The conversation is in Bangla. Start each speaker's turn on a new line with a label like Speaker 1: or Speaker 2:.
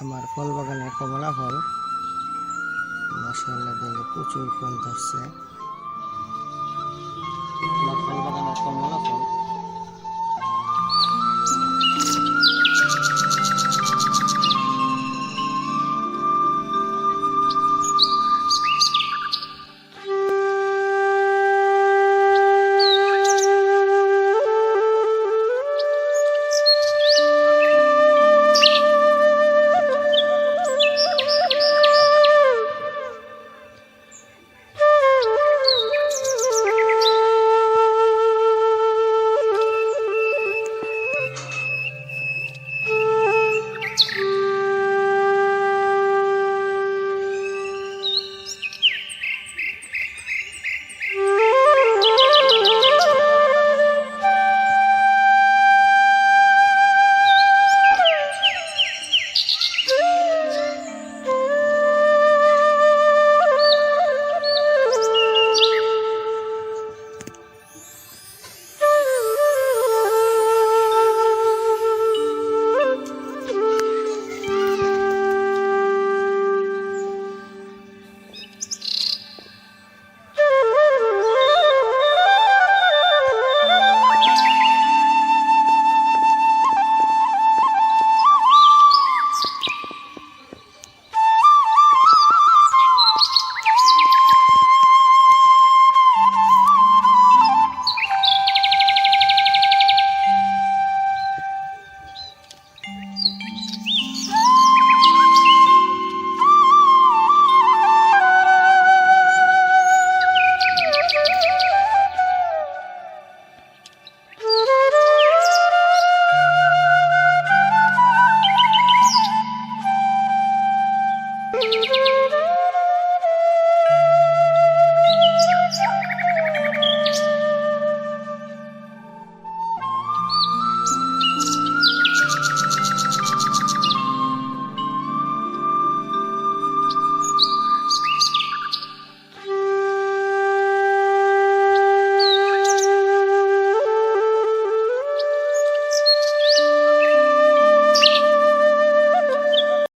Speaker 1: আমার ফল বাগানে কমলা ফল। মাসাল্লাহ দিলে প্রচুর ফল ধরছে। আমার ফল বাগানের কমলা ফল